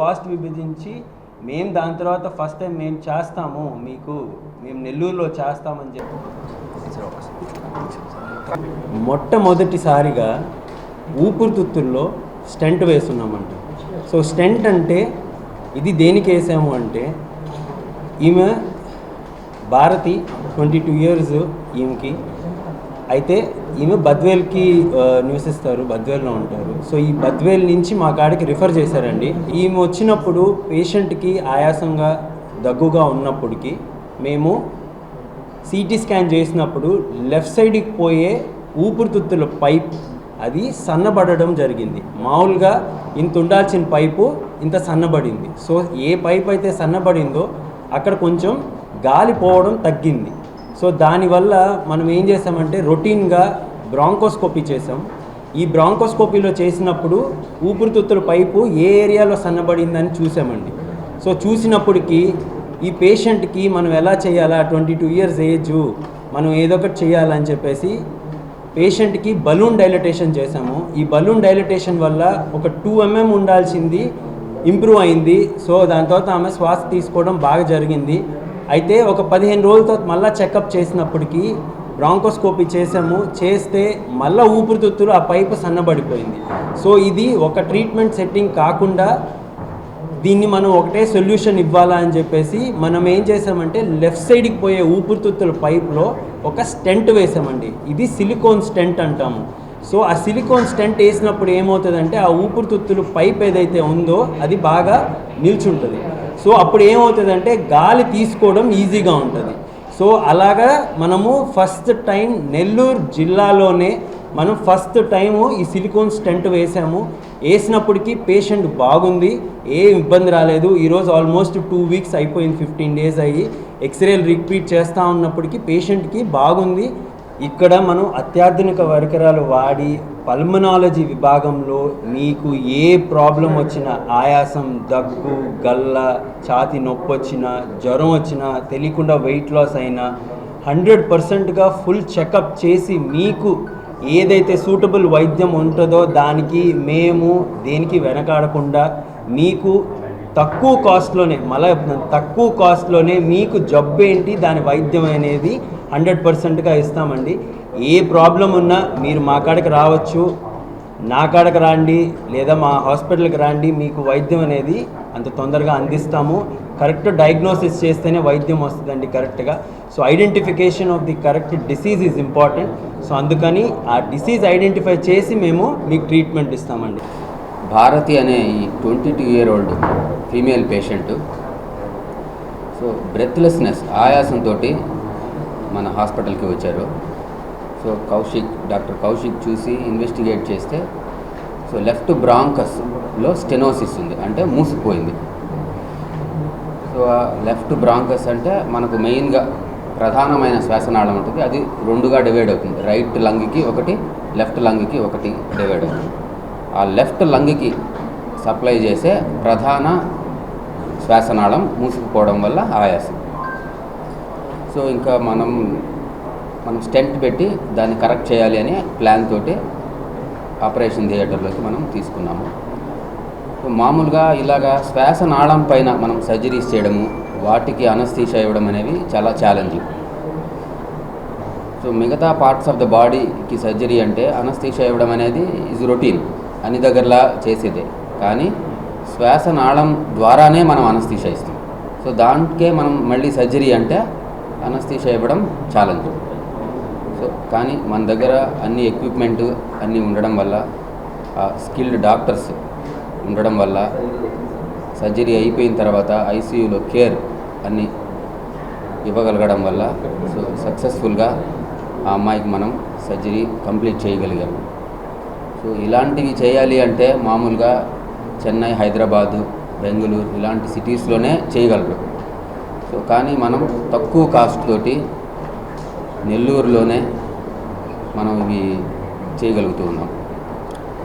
Cost విభజించి మేము దాని తర్వాత ఫస్ట్ టైం మేము చేస్తాము మీకు మేము నెల్లూరులో చేస్తామని చెప్పి. మొట్టమొదటిసారిగా ఊపిరితిత్తుల్లో స్టెంట్ వేస్తున్నామంట. సో స్టెంట్ అంటే ఇది దేనికి వేసాము అంటే ఈమె భారతి ట్వంటీ టూ ఇయర్స్ ఈమెకి అయితే ఈమె బద్వేల్కి నివసిస్తారు బద్వేల్లో ఉంటారు. సో ఈ బద్వేల్ నుంచి మా కాడికి రిఫర్ చేశారండి. ఈమె వచ్చినప్పుడు పేషెంట్కి ఆయాసంగా దగ్గుగా ఉన్నప్పటికీ మేము సిటీ స్కాన్ చేసినప్పుడు లెఫ్ట్ సైడ్కి పోయే ఊపిరితిత్తుల పైప్ అది సన్నబడడం జరిగింది. మామూలుగా ఇంత ఉండాల్సిన పైపు ఇంత సన్నబడింది. సో ఏ పైప్ అయితే సన్నబడిందో అక్కడ కొంచెం గాలి పోవడం తగ్గింది. సో దానివల్ల మనం ఏం చేసామంటే రొటీన్గా బ్రాంకోస్కోపీ చేసాం ఈ బ్రాంకోస్కోపీలో చేసినప్పుడు ఊపిరితిత్తుల పైపు ఏ ఏరియాలో సన్నబడిందని చూసామండి సో చూసినప్పటికీ ఈ పేషెంట్కి మనం ఎలా చేయాలా ట్వంటీ టూ ఇయర్స్ ఏజ్ మనం ఏదో ఒకటి చేయాలని చెప్పేసి పేషెంట్కి బలూన్ డైలటేషన్ చేసాము ఈ బలూన్ డైలటేషన్ వల్ల ఒక టూ ఎంఎం ఉండాల్సింది ఇంప్రూవ్ అయింది. సో దాని తర్వాత ఆమె శ్వాస తీసుకోవడం బాగా జరిగింది. అయితే ఒక పదిహేను రోజులతో మళ్ళీ చెకప్ చేసినప్పటికీ బ్రాంకోస్కోపీ చేసాము చేస్తే మళ్ళీ ఊపిరితిత్తులు ఆ పైపు సన్నబడిపోయింది. సో ఇది ఒక ట్రీట్మెంట్ సెట్టింగ్ కాకుండా దీన్ని మనం ఒకటే సొల్యూషన్ ఇవ్వాలా అని చెప్పేసి మనం ఏం చేసామంటే లెఫ్ట్ సైడ్కి పోయే ఊపిరితిత్తుల పైప్లో ఒక స్టెంట్ వేసామండి ఇది సిలికోన్ స్టెంట్ అంటాము. సో ఆ సిలికోన్ స్టెంట్ వేసినప్పుడు ఏమవుతుందంటే ఆ ఊపిరితిత్తులు పైప్ ఏదైతే ఉందో అది బాగా నిల్చుంటుంది. సో అప్పుడు ఏమవుతుందంటే గాలి తీసుకోవడం ఈజీగా ఉంటుంది. సో అలాగా మనము ఫస్ట్ టైం నెల్లూరు జిల్లాలోనే మనం ఫస్ట్ టైము ఈ సిలికోన్ స్టెంట్ వేసాము. వేసినప్పటికీ పేషెంట్ బాగుంది ఏ ఇబ్బంది రాలేదు. ఈరోజు ఆల్మోస్ట్ టూ వీక్స్ అయిపోయింది ఫిఫ్టీన్ డేస్ అయ్యి. ఎక్స్రేలు రిపీట్ చేస్తూ ఉన్నప్పటికీ పేషెంట్కి బాగుంది. ఇక్కడ మనం అత్యాధునిక పరికరాలు వాడి పల్మనాలజీ విభాగంలో మీకు ఏ ప్రాబ్లం వచ్చినా ఆయాసం దగ్గు గల్ల ఛాతి నొప్పి వచ్చినా జ్వరం వచ్చినా తెలియకుండా వెయిట్ లాస్ అయినా హండ్రెడ్ పర్సెంట్గా ఫుల్ చెకప్ చేసి మీకు ఏదైతే సూటబుల్ వైద్యం ఉంటుందో దానికి మేము దేనికి వెనకాడకుండా మీకు తక్కువ కాస్ట్లోనే మళ్ళీ తక్కువ కాస్ట్లోనే మీకు జబ్బు ఏంటి దాని వైద్యం అనేది హండ్రెడ్ పర్సెంట్గా ఇస్తామండి. ఏ ప్రాబ్లం ఉన్నా మీరు మా కాడికి రావచ్చు. నా కాడకి రాండి లేదా మా హాస్పిటల్కి రాండి మీకు వైద్యం అనేది అంత తొందరగా అందిస్తాము. కరెక్ట్ డయాగ్నోసిస్ చేస్తేనే వైద్యం వస్తుందండి కరెక్ట్గా. So identification of the correct disease is important. So అందుకని ఆ డిసీజ్ ఐడెంటిఫై చేసి మేము మీకు ట్రీట్మెంట్ ఇస్తామండి. భారతి అనే ఈ twenty two year old female patient. So breathlessness ఆయాసంతో మన హాస్పిటల్కి వచ్చారు. సో కౌశిక్ డాక్టర్ కౌశిక్ చూసి ఇన్వెస్టిగేట్ చేస్తే సో లెఫ్ట్ బ్రాంకస్లో స్టెనోసిస్ ఉంది అంటే మూసుకుపోయింది సో ఆ లెఫ్ట్ బ్రాంకస్ అంటే మనకు మెయిన్గా ప్రధానమైన శ్వాసనాళం ఉంటుంది అది రెండుగా డివైడ్ అవుతుంది. రైట్ లంగ్కి ఒకటి లెఫ్ట్ లంగ్కి ఒకటి డివైడ్ అవుతుంది. ఆ లెఫ్ట్ లంగ్కి సప్లై చేసే ప్రధాన శ్వాసనాళం మూసుకుపోవడం వల్ల ఆయాసం. సో ఇంకా మనం మనం స్టెంట్ పెట్టి దాన్ని కరెక్ట్ చేయాలి అనే ప్లాన్ తోటి ఆపరేషన్ థియేటర్లోకి మనం తీసుకున్నాము. మామూలుగా ఇలాగా శ్వాసనాళం పైన మనం సర్జరీస్ చేయడము వాటికి అనస్థీష ఇవ్వడం అనేవి చాలా ఛాలెంజింగ్ సో మిగతా పార్ట్స్ ఆఫ్ ద బాడీకి సర్జరీ అంటే అనస్థీష ఇవ్వడం అనేది ఈజ్ రొటీన్ అన్ని దగ్గరలా చేసేదే. కానీ శ్వాసనాళం ద్వారానే మనం అనస్థీష ఇస్తాం. సో దానికే మనం మళ్ళీ సర్జరీ అంటే అనస్థీషా ఇవ్వడం ఛాలెంజ్ సో కానీ మన దగ్గర అన్ని ఎక్విప్మెంట్ అన్నీ ఉండడం వల్ల స్కిల్డ్ డాక్టర్స్ ఉండడం వల్ల సర్జరీ అయిపోయిన తర్వాత ఐసీయూలో కేర్ అన్నీ ఇవ్వగలగడం వల్ల సో సక్సెస్ఫుల్గా ఆ అమ్మాయికి మనం సర్జరీ కంప్లీట్ చేయగలిగాము సో ఇలాంటివి చేయాలి అంటే మామూలుగా చెన్నై హైదరాబాదు బెంగళూరు ఇలాంటి సిటీస్లోనే చేయగలరు. సో కానీ మనం తక్కువ కాస్ట్ తోటి నెల్లూరులోనే మనం ఇవి చేయగలుగుతూ ఉన్నాం.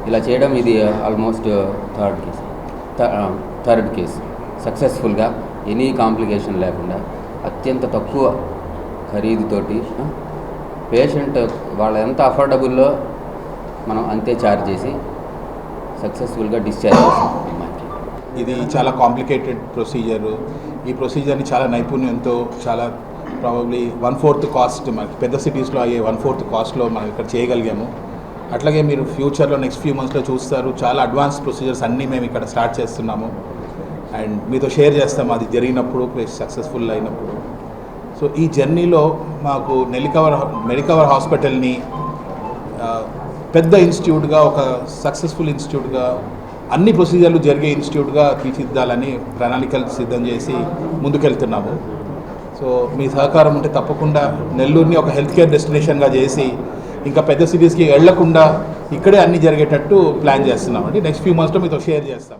ఇలా చేయడం ఇది almost third case third case సక్సెస్ఫుల్గా ఎనీ కాంప్లికేషన్ లేకుండా అత్యంత తక్కువ ఖరీదుతోటి పేషెంట్ వాళ్ళ ఎంత అఫోర్డబుల్లో మనం అంతే ఛార్జ్ చేసి సక్సెస్ఫుల్గా డిశ్చార్జ్ చేసాం ఇది చాలా కాంప్లికేటెడ్ ప్రొసీజరు ఈ ప్రొసీజర్ని చాలా నైపుణ్యంతో చాలా ప్రాబబ్లీ వన్ ఫోర్త్ కాస్ట్ మనకి పెద్ద సిటీస్లో అయ్యే వన్ ఫోర్త్ కాస్ట్లో మనం ఇక్కడ చేయగలిగాము. అట్లాగే మీరు ఫ్యూచర్లో నెక్స్ట్ ఫ్యూ మంత్స్లో చూస్తారు చాలా అడ్వాన్స్ ప్రొసీజర్స్ అన్నీ మేము ఇక్కడ స్టార్ట్ చేస్తున్నాము. అండ్ మీతో షేర్ చేస్తాం అది జరిగినప్పుడు ప్లస్ సక్సెస్ఫుల్ అయినప్పుడు. సో ఈ జర్నీలో మాకు నెలికవర్ మెడికవర్ హాస్పిటల్ని పెద్ద ఇన్స్టిట్యూట్గా ఒక సక్సెస్ఫుల్ ఇన్స్టిట్యూట్గా అన్ని ప్రొసీజర్లు జరిగే ఇన్స్టిట్యూట్గా తీర్చిదిద్దాలని ప్రణాళికలు సిద్ధం చేసి ముందుకెళ్తున్నాము. సో మీ సహకారం ఉంటే తప్పకుండా నెల్లూరుని ఒక హెల్త్ కేర్ డెస్టినేషన్గా చేసి ఇంకా పెద్ద సిటీస్కి వెళ్ళకుండా ఇక్కడే అన్ని జరిగేటట్టు ప్లాన్ చేస్తున్నామండి. నెక్స్ట్ ఫ్యూ మంత్స్లో మీతో షేర్ చేస్తాం.